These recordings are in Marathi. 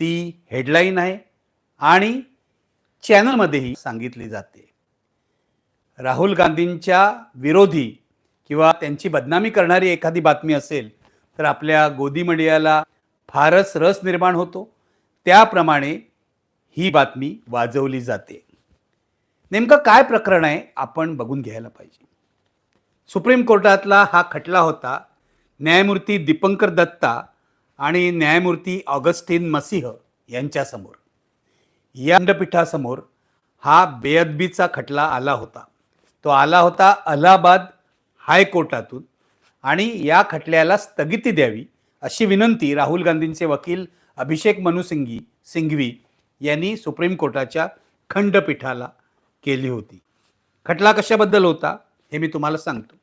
ती हेडलाईन आहे आणि चॅनलमध्येही सांगितली जाते. राहुल गांधींच्या विरोधी किंवा त्यांची बदनामी करणारी एखादी बातमी असेल तर आपल्या गोदी मीडियाला फारच रस निर्माण होतो. त्याप्रमाणे ही बातमी वाजवली जाते. नेमकं काय प्रकरण आहे आपण बघून घ्यायला पाहिजे. सुप्रीम कोर्टातला हा खटला होता. न्यायमूर्ती दीपंकर दत्ता आणि न्यायमूर्ती ऑगस्टिन मसिह यांच्यासमोर. या खंडपीठासमोर हा बेअदबीचा खटला आला होता. तो आला होता अलाहाबाद हायकोर्टातून आणि या खटल्याला स्थगिती द्यावी अशी विनंती राहुल गांधींचे वकील अभिषेक मनुसिंगी सिंघवी यांनी सुप्रीम कोर्टाच्या खंडपीठाला केली होती. खटला कशाबद्दल होता हे मी तुम्हाला सांगतो.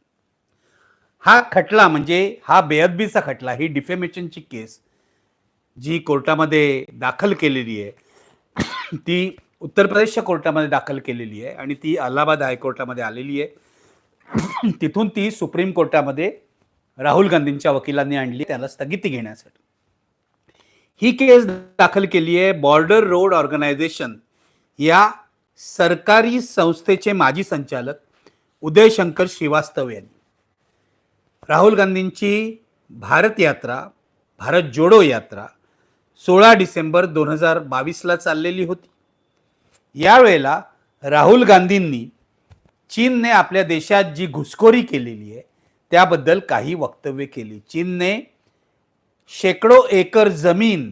हा खटला म्हणजे हा बेअदबीचा खटला ही डिफेमेशनची केस जी कोर्टामध्ये दाखल केलेली आहे ती उत्तर प्रदेशच्या कोर्टामध्ये दाखल केलेली आहे आणि ती अलाहाबाद हायकोर्टामध्ये आलेली आहे. तिथून ती सुप्रीम कोर्टामध्ये राहुल गांधींच्या वकिलांनी आणली त्याला स्थगिती घेण्यासाठी. ही केस दाखल केली आहे बॉर्डर रोड ऑर्गनायझेशन या सरकारी संस्थेचे माजी संचालक उदय शंकर श्रीवास्तव यांनी. राहुल गांधींची भारत यात्रा भारत जोडो यात्रा सोळा डिसेंबर दोन हजार बावीसला चाललेली होती. यावेळेला राहुल गांधींनी चीनने आपल्या देशात जी घुसखोरी केलेली आहे त्याबद्दल काही वक्तव्य केली. चीनने शेकडो एकर जमीन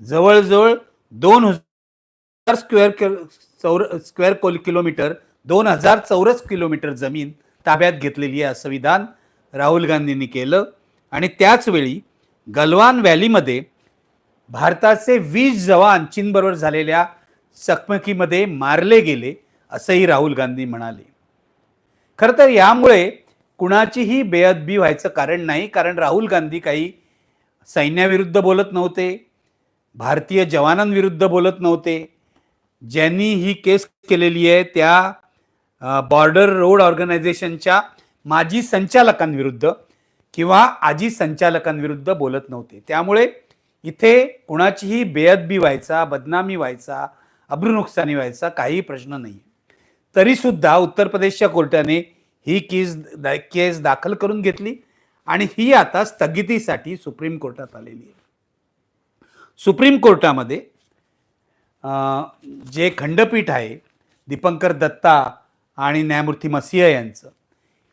जवळजवळ दोन हजार स्क्वेअर चौर स्क्वेअर कोल किलोमीटर दोन हजार चौरस किलोमीटर जमीन ताब्यात घेतलेली आहे असं विधान राहुल गांधींनी केलं. आणि त्याचवेळी गलवान व्हॅलीमध्ये भारताचे वीस जवान चीनबरोबर झालेल्या चकमकीमध्ये मारले गेले असंही राहुल गांधी म्हणाले. खरं तर यामुळे कुणाचीही बेअदबी व्हायचं कारण नाही कारण राहुल गांधी काही सैन्याविरुद्ध बोलत नव्हते भारतीय जवानांविरुद्ध बोलत नव्हते. ज्यांनी ही केस केलेली आहे त्या बॉर्डर रोड ऑर्गनायझेशनच्या माजी संचालकांविरुद्ध किंवा आजी संचालकांविरुद्ध बोलत नव्हते. त्यामुळे इथे कुणाचीही बेअदबी व्हायचा बदनामी व्हायचा अब्रुनुकसानी व्हायचा काही प्रश्न नाही. तरीसुद्धा उत्तर प्रदेशच्या कोर्टाने ही केस दा केस दाखल करून घेतली आणि ही आता स्थगितीसाठी सुप्रीम कोर्टात आलेली आहे. सुप्रीम कोर्टामध्ये जे खंडपीठ आहे दीपंकर दत्ता आणि न्यायमूर्ती मसिया यांचं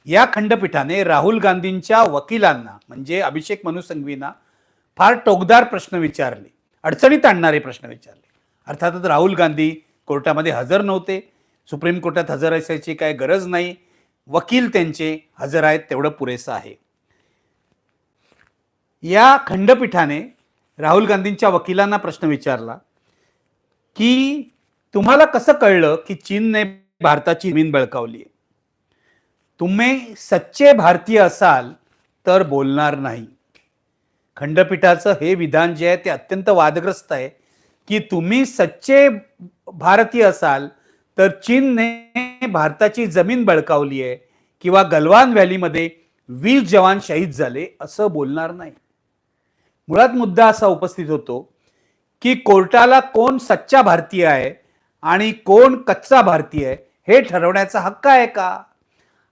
या खंडपीठाने राहुल गांधींच्या वकिलांना म्हणजे अभिषेक मनु संघवींना फार टोकदार प्रश्न विचारले अडचणीत आणणारे प्रश्न विचारले. अर्थातच राहुल गांधी कोर्टामध्ये हजर नव्हते सुप्रीम कोर्टात हजर असायची काय गरज नाही वकील त्यांचे हजर आहेत तेवढं पुरेसं आहे. या खंडपीठाने राहुल गांधींच्या वकिलांना प्रश्न विचारला की तुम्हाला कसं कळलं की चीनने भारताची जमीन बळकावली आहे? तुम्ही सच्चे भारतीय असाल तर बोलणार नाही. खंडपीठाचं हे विधान जे आहे ते अत्यंत वादग्रस्त आहे की तुम्ही सच्चे भारतीय असाल तर चीनने भारताची जमीन बळकावली आहे किंवा गलवान व्हॅलीमध्ये वीस जवान शहीद झाले असं बोलणार नाही. मुळात मुद्दा असा उपस्थित होतो की कोर्टाला कोण सच्चा भारतीय आहे आणि कोण कच्चा भारतीय आहे हे ठरवण्याचा हक्क आहे का?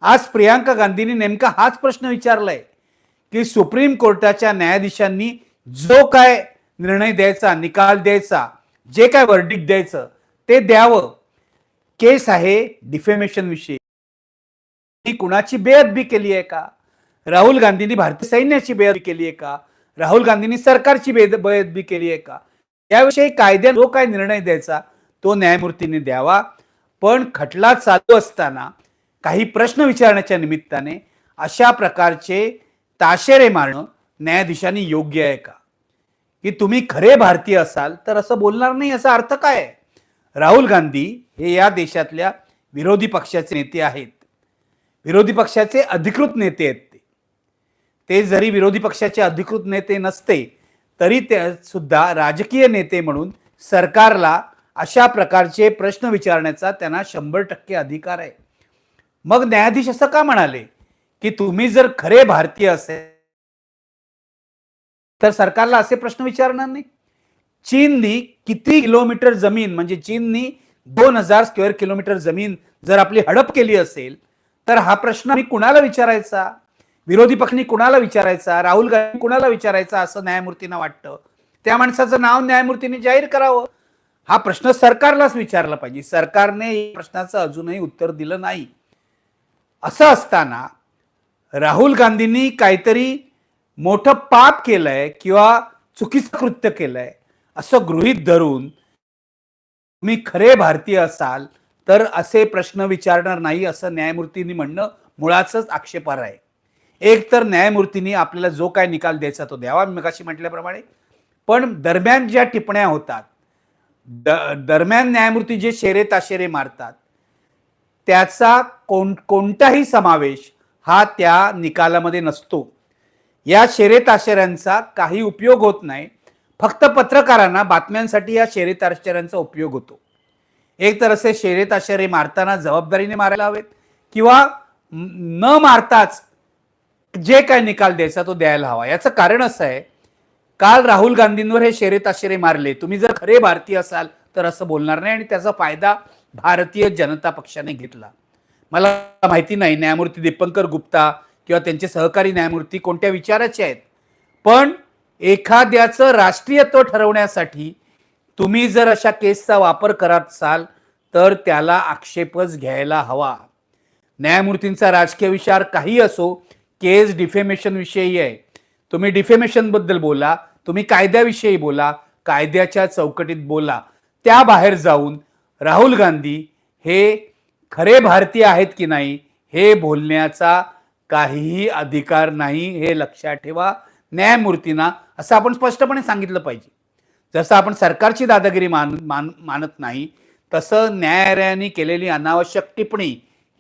आज प्रियांका गांधींनी नेमका हाच प्रश्न विचारलाय की सुप्रीम कोर्टाच्या न्यायाधीशांनी जो काय निर्णय द्यायचा निकाल द्यायचा जे काय वर्डिक द्यायचं ते द्यावं. केस आहे डिफेमेशन विषयी. कुणाची बेअदबी केली आहे का? राहुल गांधींनी भारतीय सैन्याची बेअदबी केली आहे का? राहुल गांधींनी सरकारची बेद बेअदबी केली आहे का? याविषयी कायद्या जो काय निर्णय द्यायचा तो न्यायमूर्तींनी द्यावा. पण खटला चालू असताना काही प्रश्न विचारण्याच्या निमित्ताने अशा प्रकारचे ताशेरे मारणं न्यायाधीशांनी योग्य आहे का? की तुम्ही खरे भारतीय असाल तर असं बोलणार नाही याचा अर्थ काय? आहे राहुल गांधी हे या देशातल्या विरोधी पक्षाचे नेते आहेत. विरोधी पक्षाचे अधिकृत नेते आहेत ते. ते जरी विरोधी पक्षाचे अधिकृत नेते नसते तरी ते सुद्धा राजकीय नेते म्हणून सरकारला अशा प्रकारचे प्रश्न विचारण्याचा त्यांना शंभर टक्के अधिकार आहे. मग न्यायाधीश असं का म्हणाले की तुम्ही जर खरे भारतीय असेल तर सरकारला असे प्रश्न विचारणार नाही? चीननी किती किलोमीटर जमीन म्हणजे चीननी दोन हजार स्क्वेअर किलोमीटर जमीन जर आपली हडप केली असेल तर हा प्रश्न मी कुणाला विचारायचा? विरोधी पक्षनी कुणाला विचारायचा? राहुल गांधी कुणाला विचारायचा असं न्यायमूर्तींना वाटतं? त्या माणसाचं नाव न्यायमूर्तींनी जाहीर करावं? हा प्रश्न सरकारलाच विचारला पाहिजे. सरकारने या प्रश्नाचं अजूनही उत्तर दिलं नाही. असं असताना राहुल गांधींनी काहीतरी मोठं पाप केलंय किंवा चुकीचं कृत्य केलंय असं गृहीत धरून तुम्ही खरे भारतीय असाल तर असे प्रश्न विचारणार नाही असं न्यायमूर्तींनी म्हणणं मुळाच आक्षेपार आहे. एक तर न्यायमूर्तींनी आपल्याला जो काय निकाल द्यायचा तो द्यावा मी कशी म्हटल्याप्रमाणे. पण दरम्यान ज्या टिप्पण्या होतात द दरम्यान न्यायमूर्ती जे शेरे ताशेरे मारतात त्याचा कोण कोणताही समावेश हा त्या निकालामध्ये नसतो. या शेरेत ताशेऱ्यांचा काही उपयोग होत नाही. फक्त पत्रकारांना बातम्यांसाठी या शेरेत आश्चर्यांचा उपयोग होतो. एक तर असे शेरेत ताशेरे मारताना जबाबदारीने मारायला हवेत किंवा न मारताच जे काय निकाल द्यायचा तो द्यायला हवा. याचं कारण असं आहे काल राहुल गांधींवर हे शेरे ताशेरे मारले. तुम्ही जर खरे भारतीय असाल तर असं बोलणार नाही आणि त्याचा फायदा भारतीय जनता पक्षाने घेतला. मला माहिती नाही न्यायमूर्ती दीपंकर गुप्ता किंवा त्यांचे सहकारी न्यायमूर्ती कोणत्या विचाराचे आहेत? पण एखाद्याचं राष्ट्रीयत्व ठरवण्यासाठी तुम्ही जर अशा केसचा वापर करत असाल तर त्याला आक्षेपच घ्यायला हवा. न्यायमूर्तींचा राजकीय विचार काही असो केस डिफेमेशन विषयी आहे. तुम्ही डिफेमेशनबद्दल बोला तुम्ही कायद्याविषयी बोला कायद्याच्या चौकटीत बोला. त्या बाहेर जाऊन राहुल गांधी हे खरे भारतीय आहेत की नाही हे बोलण्याचा काहीही अधिकार नाही हे लक्षात ठेवा. न्यायमूर्तींना असं आपण स्पष्टपणे सांगितलं पाहिजे. जसं आपण सरकारची दादागिरी मान मान मानत नाही तसं न्यायालयाने केलेली अनावश्यक टिप्पणी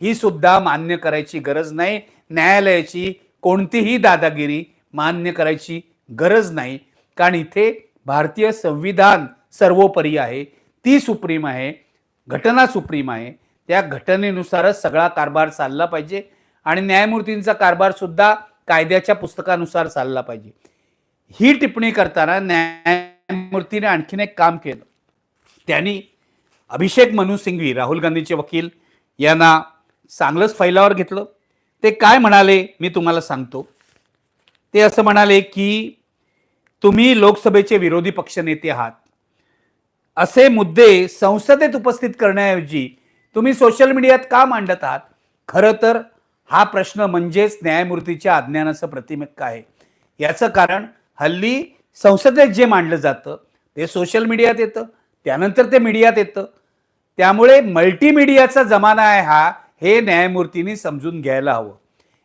ही सुद्धा मान्य करायची गरज नाही. न्यायालयाची कोणतीही दादागिरी मान्य करायची गरज नाही. कारण इथे भारतीय संविधान सर्वोपरी आहे. ती सुप्रीम आहे. घटना सुप्रीम आहे. त्या घटनेनुसारच सगळा कारभार चालला पाहिजे आणि न्यायमूर्तींचा कारभारसुद्धा कायद्याच्या पुस्तकानुसार चालला पाहिजे. ही टिप्पणी करताना न्यायमूर्तीने आणखीन एक काम केलं. त्यांनी अभिषेक मनु सिंघवी राहुल गांधीचे वकील यांना चांगलंच फैलावर घेतलं. ते काय म्हणाले मी तुम्हाला सांगतो. ते असं म्हणाले की तुम्ही लोकसभेचे विरोधी पक्षनेते आहात. असे मुद्दे संसदेत उपस्थित करण्याऐवजी तुम्ही सोशल मीडियात का मांडत आहात? खरं तर हा प्रश्न म्हणजेच न्यायमूर्तीच्या अज्ञानाचं प्रतिमेक आहे. याचं कारण हल्ली संसदेत जे मांडलं जातं ते सोशल मीडियात येतं त्यानंतर ते मीडियात येतं. त्यामुळे मल्टीमीडियाचा जमाना आहे हा हे न्यायमूर्तींनी समजून घ्यायला हवं.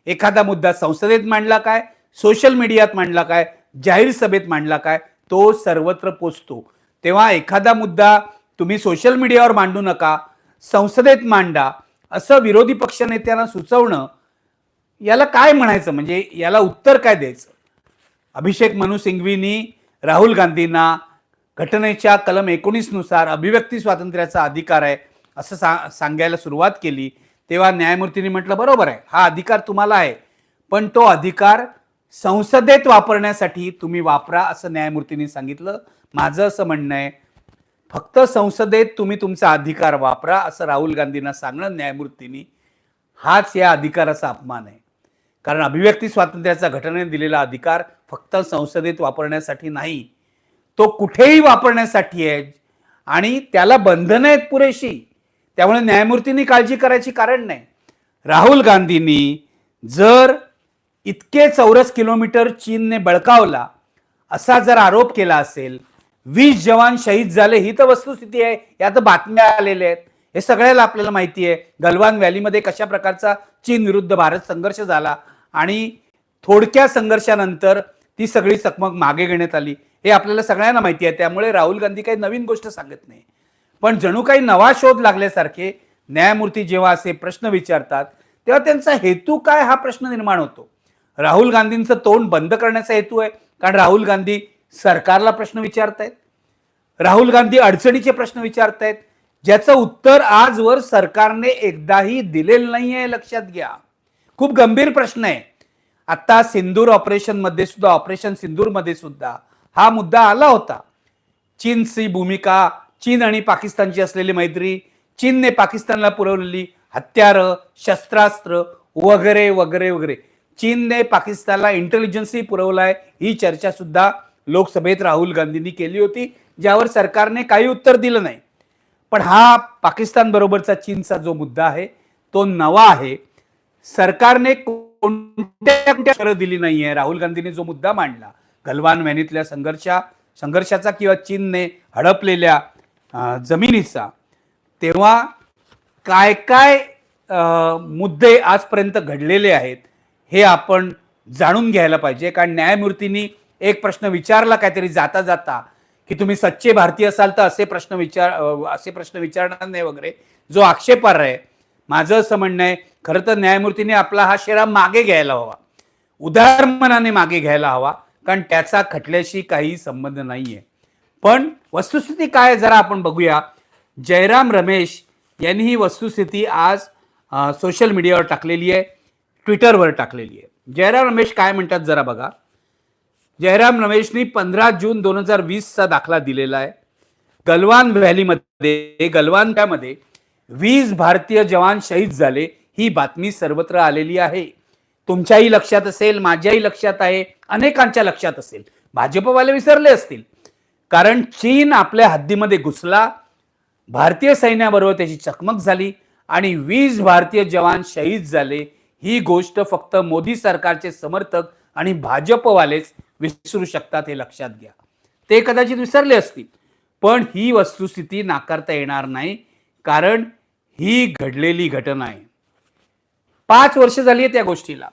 एखादा मुद्दा संसदेत मांडला काय सोशल मीडियात मांडला काय जाहीर सभेत मांडला काय तो सर्वत्र पोचतो. तेव्हा एखादा मुद्दा तुम्ही सोशल मीडियावर मांडू नका संसदेत मांडा असं विरोधी पक्षनेत्यांना सुचवणं याला काय म्हणायचं? म्हणजे याला उत्तर काय द्यायचं? अभिषेक मनु सिंघवींनी राहुल गांधींना घटनेच्या कलम एकोणीसनुसार अभिव्यक्ती स्वातंत्र्याचा अधिकार आहे असं सा सांगायला सुरुवात केली. तेव्हा न्यायमूर्तींनी म्हटलं बरोबर आहे हा अधिकार तुम्हाला आहे पण तो अधिकार संसदेत वापरण्यासाठी तुम्ही वापरा असं न्यायमूर्तींनी सांगितलं. माझं असं म्हणणं आहे फक्त संसदेत तुम्ही तुमचा अधिकार वापरा असं राहुल गांधींना सांगणं न्यायमूर्तींनी हाच या अधिकाराचा अपमान आहे. कारण अभिव्यक्ती स्वातंत्र्याचा घटनेने दिलेला अधिकार फक्त संसदेत वापरण्यासाठी नाही तो कुठेही वापरण्यासाठी आहे आणि त्याला बंधनं आहेत पुरेशी. त्यामुळे न्यायमूर्तींनी काळजी करायची कारण नाही. राहुल गांधींनी जर इतके चौरस किलोमीटर चीनने बळकावला असा जर आरोप केला असेल वीस जवान शहीद झाले ही तर वस्तुस्थिती आहे. यात बातम्या आलेल्या आहेत. हे सगळ्याला आपल्याला माहिती आहे. गलवान व्हॅलीमध्ये कशा प्रकारचा चीन विरुद्ध भारत संघर्ष झाला आणि थोडक्या संघर्षानंतर ती सगळी चकमक मागे घेण्यात आली. हे आपल्याला सगळ्यांना माहिती आहे. त्यामुळे राहुल गांधी काही नवीन गोष्ट सांगत नाही. पण जणू काही नवा शोध लागल्यासारखे न्यायमूर्ती जेव्हा असे प्रश्न विचारतात तेव्हा त्यांचा हेतू काय हा प्रश्न निर्माण होतो. राहुल गांधींचं तोंड बंद करण्याचा हेतू आहे. कारण राहुल गांधी सरकारला प्रश्न विचारतायत? राहुल गांधी अडचणीचे प्रश्न विचारतायत? ज्याचं उत्तर आजवर सरकारने एकदाही दिलेलं नाही आहे लक्षात घ्या. खूप गंभीर प्रश्न आहे. आता सिंदूर ऑपरेशनमध्ये सुद्धा ऑपरेशन सिंदूरमध्ये सुद्धा हा मुद्दा आला होता. चीनची भूमिका चीन आणि पाकिस्तानची असलेली मैत्री चीनने पाकिस्तानला पुरवलेली हत्यारं शस्त्रास्त्र वगैरे वगैरे वगैरे. चीनने पाकिस्तानला इंटेलिजन्सही पुरवलाय ही चर्चा सुद्धा लोकसभेत राहुल गांधींनी केली होती ज्यावर सरकारने काही उत्तर दिलं नाही. पण हा पाकिस्तान बरोबरचा चीनचा जो मुद्दा आहे तो नवा आहे. सरकारने कोणत्या कोणत्या दिली नाहीये. राहुल गांधींनी जो मुद्दा मांडला गलवान वॅनीतल्या संघर्षा संघर्षाचा किंवा चीनने हडपलेल्या जमिनीचा तेव्हा काय काय अं, मुद्दे आजपर्यंत घडलेले आहेत हे आपण जाणून घ्यायला पाहिजे. कारण न्यायमूर्तींनी एक प्रश्न विचारला काहीतरी जाता जाता की तुम्ही सच्चे भारतीय असाल तर असे प्रश्न विचार असे प्रश्न विचारणार नाही वगैरे. जो आक्षेपार्ह आहे माझं असं म्हणणं आहे खरं तर न्यायमूर्तीने आपला हा शेरा मागे घ्यायला हवा. उदार मनाने मागे घ्यायला हवा कारण त्याचा खटल्याशी काही संबंध नाहीये. पण वस्तुस्थिती काय आहे जरा आपण बघूया. जयराम रमेश यांनी ही वस्तुस्थिती आज सोशल मीडियावर टाकलेली आहे ट्विटरवर टाकलेली आहे. जयराम रमेश काय म्हणतात जरा बघा. जयराम रमेशनी पंधरा जून दोन हजार वीसचा दाखला दिलेला आहे. गलवान व्हॅलीमध्ये गलवान त्यामध्ये वीस भारतीय जवान शहीद झाले ही बातमी सर्वत्र आलेली आहे. तुमच्याही लक्षात असेल माझ्याही लक्षात आहे अनेकांच्या लक्षात असेल. भाजपवाले विसरले असतील. कारण चीन आपल्या हद्दीमध्ये घुसला भारतीय सैन्याबरोबर त्याची चकमक झाली आणि वीस भारतीय जवान शहीद झाले. ही गोष्ट फक्त मोदी सरकारचे समर्थक आणि भाजपवालेच विसरू शकतात हे लक्षात घ्या. ते कदाचित विसरले असतील पण ही वस्तुस्थिती नाकारता येणार नाही कारण ही घडलेली घटना आहे. पाच वर्ष झाली आहेत त्या गोष्टीला.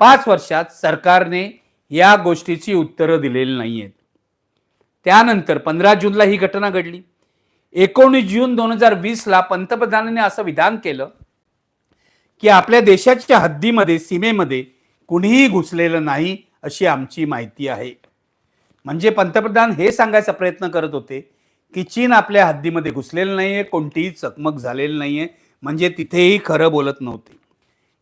पाच वर्षात सरकारने या गोष्टीची उत्तरं दिलेली नाही आहेत त्यानंतर पंधरा जूनला ही घटना घडली. एकोणीस जून दोन हजार वीसला पंतप्रधानांनी असं विधान केलं की आपल्या देशाच्या हद्दीमध्ये सीमेमध्ये कुणीही घुसलेलं नाही अशी आमची माहिती आहे. म्हणजे पंतप्रधान हे सांगायचा प्रयत्न करत होते की चीन आपल्या हद्दीमध्ये घुसलेलं नाही आहे कोणतीही चकमक झालेली आहे म्हणजे तिथेही खरं बोलत नव्हते.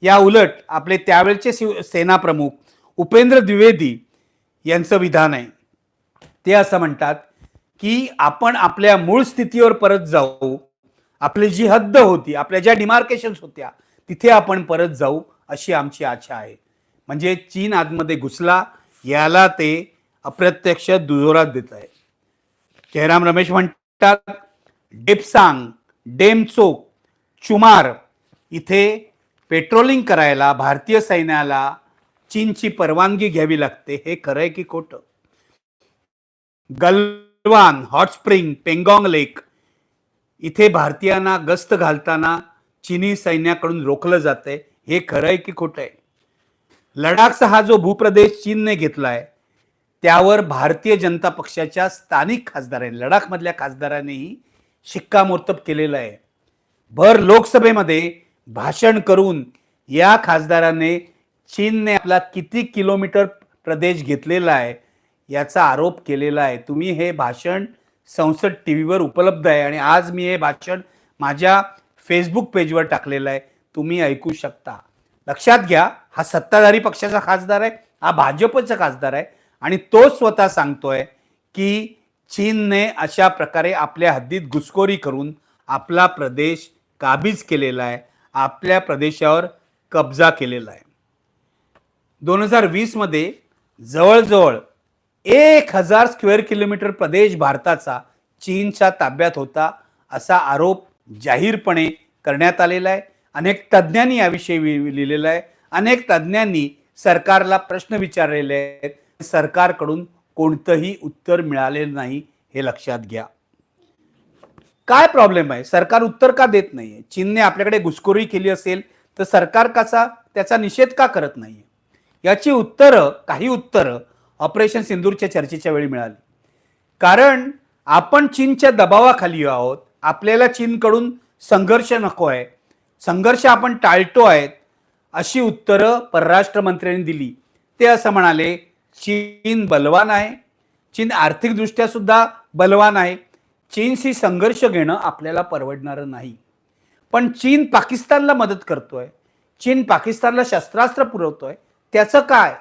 या उलट आपले त्यावेळचे शिव सेनाप्रमुख उपेंद्र द्विवेदी यांचं विधान आहे. ते असं म्हणतात की आपण आपल्या मूळ स्थितीवर परत जाऊ आपली जी हद्द होती आपल्या ज्या डिमार्केशन्स होत्या तिथे आपण परत जाऊ अशी आमची आशा आहे. म्हणजे चीन आतमध्ये घुसला याला ते अप्रत्यक्ष दुजोरात देत आहे. जयराम रमेश म्हणतात डेपसांग डेमचोक चुमार इथे पेट्रोलिंग करायला भारतीय सैन्याला चीनची परवानगी घ्यावी लागते हे खरं आहे की खोटं? गलवान हॉटस्प्रिंग पेंगॉंग लेक इथे भारतीयांना गस्त घालताना चीनी सैन्याकडून रोखलं जाते हे खरं आहे की खोटं आहे? लडाखचा हा जो भूप्रदेश चीनने घेतलाय त्यावर भारतीय जनता पक्षाच्या स्थानिक खासदारांनी लडाखमधल्या खासदारांनीही शिक्कामोर्तब केलेलं आहे. भर लोकसभेमध्ये भाषण करून या खासदाराने चीनने आपला किती किलोमीटर प्रदेश घेतलेला आहे याचा आरोप केलेला आहे. तुम्ही हे भाषण संसद टी व्हीवर उपलब्ध आहे आणि आज मी हे भाषण माझ्या फेसबुक पेजवर टाकलेलं आहे. तुम्ही ऐकू शकता. लक्षात घ्या हा सत्ताधारी पक्षाचा खासदार आहे हा भाजपचा खासदार आहे आणि तो स्वतः सांगतोय की चीनने अशा प्रकारे आपल्या हद्दीत घुसखोरी करून आपला प्रदेश काबीज केलेला आहे आपल्या प्रदेशावर कब्जा केलेला आहे. दोन हजार वीसमध्ये जवळजवळ एक हजार स्क्वेअर किलोमीटर प्रदेश भारताचा चीनच्या ताब्यात होता असा आरोप जाहीरपणे करण्यात आलेला आहे. अनेक तज्ज्ञांनी याविषयी लिहिलेला आहे. अनेक तज्ज्ञांनी सरकारला प्रश्न विचारलेले आहेत. सरकारकडून कोणतंही उत्तर मिळालेलं नाही हे लक्षात घ्या. काय प्रॉब्लेम आहे? सरकार उत्तर का देत नाहीये? चीनने आपल्याकडे घुसखोरी केली असेल तर सरकार कसा त्याचा निषेध का करत नाहीये? याची उत्तरं काही उत्तरं ऑपरेशन सिंदूरच्या चर्चेच्या वेळी मिळाली. कारण आपण चीनच्या दबावाखाली आहोत. आपल्याला चीनकडून संघर्ष नको आहे. संघर्ष आपण टाळतो आहेत. अशी उत्तरं परराष्ट्र मंत्र्यांनी दिली. ते असं म्हणाले चीन बलवान आहे. चीन आर्थिकदृष्ट्या सुद्धा बलवान आहे. चीनशी संघर्ष घेणं आपल्याला परवडणारं नाही. पण चीन पाकिस्तानला मदत करतोय. चीन पाकिस्तानला शस्त्रास्त्र पुरवतोय. त्याचं काय?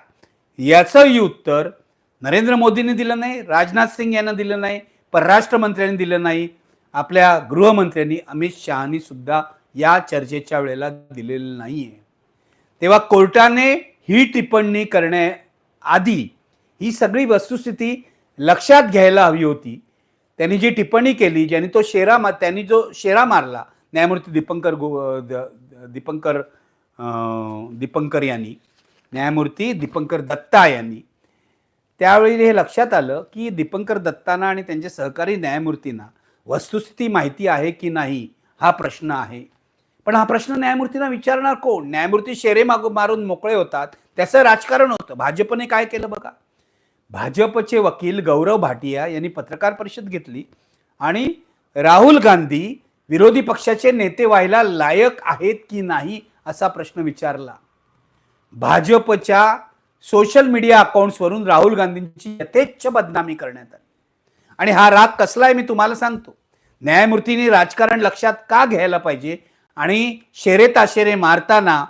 याचंही उत्तर नरेंद्र मोदींनी दिलं नाही राजनाथ सिंग यांना दिलं नाही परराष्ट्र मंत्र्यांनी दिलं नाही. आपल्या गृहमंत्र्यांनी अमित शहानी सुद्धा या चर्चेच्या वेळेला दिलेलं नाही आहे तेव्हा कोर्टाने ही टिप्पणी करण्याआधी ही सगळी वस्तुस्थिती लक्षात घ्यायला हवी होती. त्यांनी जी टिप्पणी केली ज्यांनी तो शेरा मा त्यांनी जो शेरा मारला न्यायमूर्ती दीपंकर गो दीपंकर दीपंकर यांनी न्यायमूर्ती दीपंकर दत्ता यांनी त्यावेळी हे लक्षात आलं की दीपंकर दत्तांना आणि त्यांच्या सहकारी न्यायमूर्तींना वस्तुस्थिती माहिती आहे की नाही हा प्रश्न आहे. पण हा प्रश्न न्यायमूर्तींना विचारणार कोण? न्यायमूर्ती शेरे मागू मारून मोकळे होतात. त्याचं राजकारण होतं. भाजपने काय केलं बघा? भाजपचे वकील गौरव भाटिया यांनी पत्रकार परिषद घेतली आणि राहुल गांधी विरोधी पक्षाचे नेते व्हायला लायक आहेत की नाही असा प्रश्न विचारला. भाजपच्या सोशल मीडिया अकाउंट्सवरून राहुल गांधींची यथेच्छ बदनामी करण्यात आली. आणि हा राग कसला आहे मी तुम्हाला सांगतो. न्यायमूर्तींनी राजकारण लक्षात का घ्यायला पाहिजे? आणि शेरे ताशेरे मारताना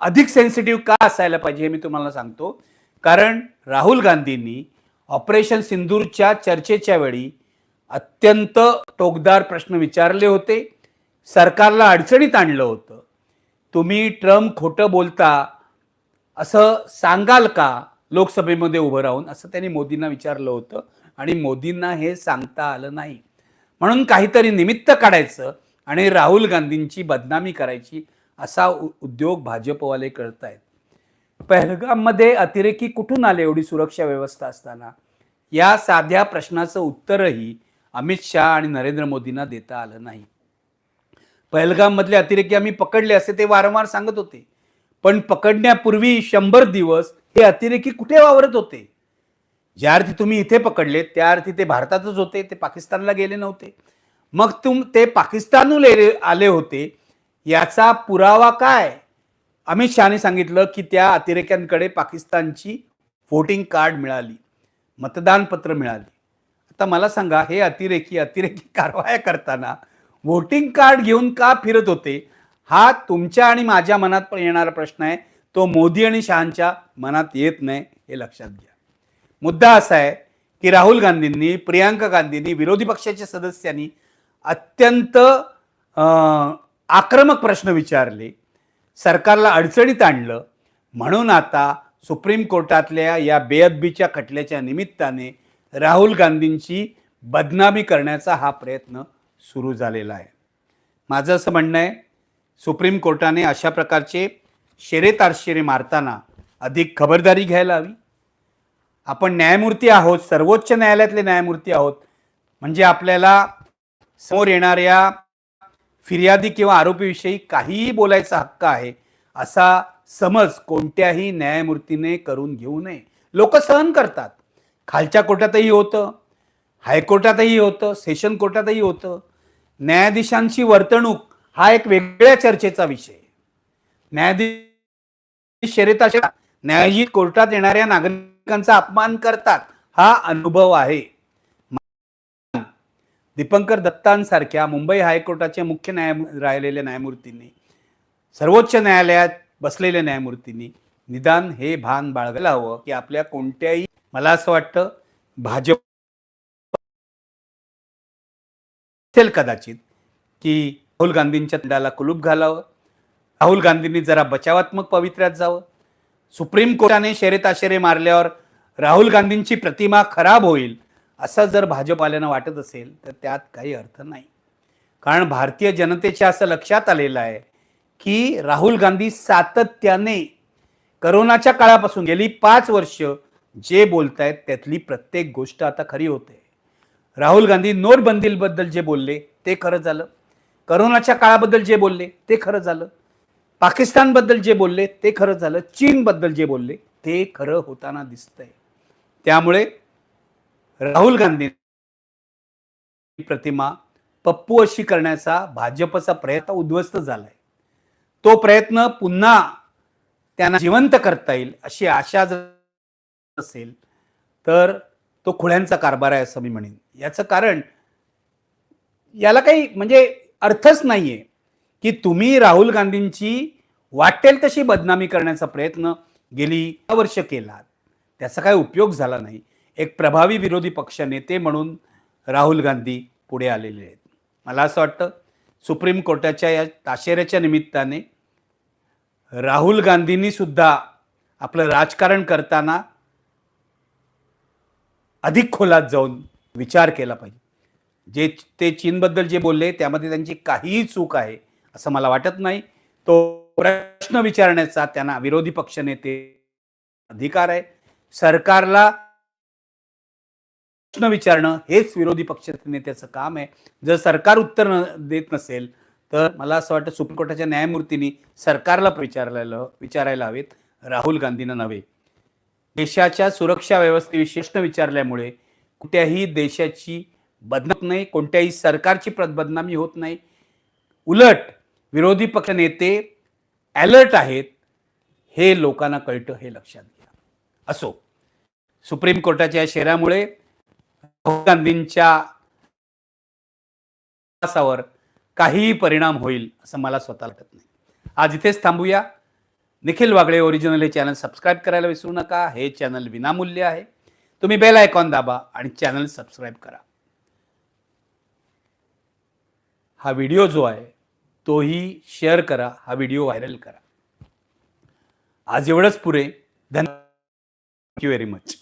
अधिक सेन्सिटिव्ह का असायला पाहिजे हे मी तुम्हाला सांगतो. कारण राहुल गांधींनी ऑपरेशन सिंदूरच्या चर्चेच्या वेळी अत्यंत टोकदार प्रश्न विचारले होते. सरकारला अडचणीत आणलं होतं. तुम्ही ट्रम्प खोटं बोलता असं सांगाल का लोकसभेमध्ये उभं राहून? असं त्यांनी मोदींना विचारलं होतं. आणि मोदींना हे सांगता आलं नाही. म्हणून काहीतरी निमित्त काढायचं. आणि राहुल गांधींची बदनामी करायची असा उद्योग भाजपवाले करत आहेत पहलगाममध्ये अतिरेकी कुठून आले एवढी सुरक्षा व्यवस्था असताना? या साध्या प्रश्नाचं उत्तरही अमित शहा आणि नरेंद्र मोदींना देता आलं नाही. पहलगाममधले अतिरेकी आम्ही पकडले असे ते वारंवार सांगत होते. पण पकडण्यापूर्वी शंभर दिवस हे अतिरेकी कुठे वावरत होते? ज्या अर्थी तुम्ही इथे पकडले त्या अर्थी ते भारतातच होते ते पाकिस्तानला गेले नव्हते. मग तुम ते पाकिस्तानहून आले आले होते. याचा पुरावा काय? अमित शहाने सांगितलं की त्या अतिरेक्यांकडे पाकिस्तानची वोटिंग कार्ड मिळाली. मतदानपत्र मिळाली. आता मला सांगा हे अतिरेकी अतिरेकी कारवाया करताना व्होटिंग कार्ड घेऊन का फिरत होते? हा तुमच्या आणि माझ्या मनात पण येणारा प्रश्न आहे. तो मोदी आणि शहांच्या मनात येत नाही हे लक्षात घ्या. मुद्दा असा आहे की राहुल गांधींनी प्रियांका गांधींनी विरोधी पक्षाच्या सदस्यांनी अत्यंत आक्रमक प्रश्न विचारले. सरकारला अडचणीत आणलं. म्हणून आता सुप्रीम कोर्टातल्या या बेअदबीच्या खटल्याच्या निमित्ताने राहुल गांधींची बदनामी करण्याचा हा प्रयत्न सुरू झालेला आहे. माझं असं म्हणणं आहे सुप्रीम कोर्टाने अशा प्रकारचे शेरे तारशेरे मारताना अधिक खबरदारी घ्यायला हवी. आपण न्यायमूर्ती आहोत सर्वोच्च न्यायालयातले न्यायमूर्ती आहोत. म्हणजे आपल्याला समोर येणाऱ्या फिर्यादी किंवा आरोपीविषयी काहीही बोलायचा हक्क आहे असा समज कोणत्याही न्यायमूर्तीने करून घेऊ नये. लोक सहन करतात. खालच्या कोर्टातही होतं हायकोर्टातही होतं सेशन कोर्टातही होतं. न्यायाधीशांची वर्तणूक हा एक वेगळ्या चर्चेचा विषय न्यायाधीश शर्यताच्या न्यायाधीश कोर्टात येणाऱ्या नागरिकांचा अपमान करतात हा अनुभव आहे. दीपंकर दत्तांसारख्या मुंबई हायकोर्टाच्या मुख्य न्याय राहिलेल्या न्यायमूर्तींनी सर्वोच्च न्यायालयात बसलेल्या न्यायमूर्तींनी निदान हे भान बाळगायला हवं की आपल्या कोणत्याही मला असं वाटतं भाजप असेल कदाचित की राहुल गांधींच्या तंडाला कुलूप घालावं राहुल गांधींनी जरा बचावात्मक पवित्र्यात जावं. सुप्रीम कोर्टाने शेरे ताशेरे मारल्यावर राहुल गांधींची प्रतिमा खराब होईल असं जर भाजपवाल्यांना वाटत असेल तर त्यात काही अर्थ नाही. कारण भारतीय जनतेच्या असं लक्षात आलेलं आहे की राहुल गांधी सातत्याने करोनाच्या काळापासून गेली पाच वर्ष जे बोलत आहेत त्यातली प्रत्येक गोष्ट आता खरी होते. राहुल गांधी नोटबंदीबद्दल जे बोलले ते खरं झालं. करोनाच्या काळाबद्दल जे बोलले ते खरं झालं. पाकिस्तानबद्दल जे बोलले ते खरं झालं. चीनबद्दल जे बोलले ते खरं होताना दिसतंय. त्यामुळे राहुल गांधी प्रतिमा पप्पू अशी करण्याचा भाजपचा प्रयत्न उद्ध्वस्त झालाय. तो प्रयत्न पुन्हा त्यांना जिवंत करता येईल अशी आशा जर असेल तर तो खुळ्यांचा कारभार आहे असं मी म्हणेन. याचं कारण याला काही म्हणजे अर्थच नाहीये की तुम्ही राहुल गांधींची वाटेल तशी बदनामी करण्याचा प्रयत्न गेली वर्ष केला त्याचा काही उपयोग झाला नाही. एक प्रभावी विरोधी पक्ष नेते म्हणून राहुल गांधी पुढे आलेले आहेत. मला असं वाटतं सुप्रीम कोर्टाच्या या ताशेऱ्याच्या निमित्ताने राहुल गांधींनी सुद्धा आपलं राजकारण करताना अधिक खोलात जाऊन विचार केला पाहिजे. जे ते चीनबद्दल जे बोलले त्यामध्ये त्यांची काहीही चूक आहे असं मला वाटत नाही. तो प्रश्न विचारण्याचा त्यांना विरोधी पक्षनेते अधिकार आहे. सरकारला प्रश्न विचारणं हेच विरोधी पक्षाच्या नेत्याचं काम आहे. जर सरकार उत्तर न देत नसेल तर मला असं वाटतं सुप्रीम कोर्टाच्या न्यायमूर्तींनी सरकारला विचारायला विचारायला हवेत. राहुल गांधींना नव्हे. देशाच्या सुरक्षा व्यवस्थेविषयी प्रश्न विचारल्यामुळे कुठल्याही देशाची बदनाम नाही कोणत्याही सरकारची प्र- बदनामी होत नाही. उलट विरोधी पक्ष नेते अलर्ट आहेत. हे लोकांना कळतं हे लक्षात घ्या. असो. सुप्रीम कोर्टाच्या या शेरामुळे राहुल गांधींच्या काहीही परिणाम होईल असं मला स्वतः वाटत नाही. आज इथेच थांबूया. निखिल वागळे ओरिजिनल हे चॅनल सबस्क्राईब करायला विसरू नका. हे चॅनल विनामूल्य आहे. तुम्ही बेल आयकॉन दाबा आणि चॅनल सबस्क्राईब करा. हा व्हिडिओ जो आहे तोही शेअर करा. हा व्हिडिओ व्हायरल करा. आज एवढंच पुरे. धन्यवाद. Thank you very much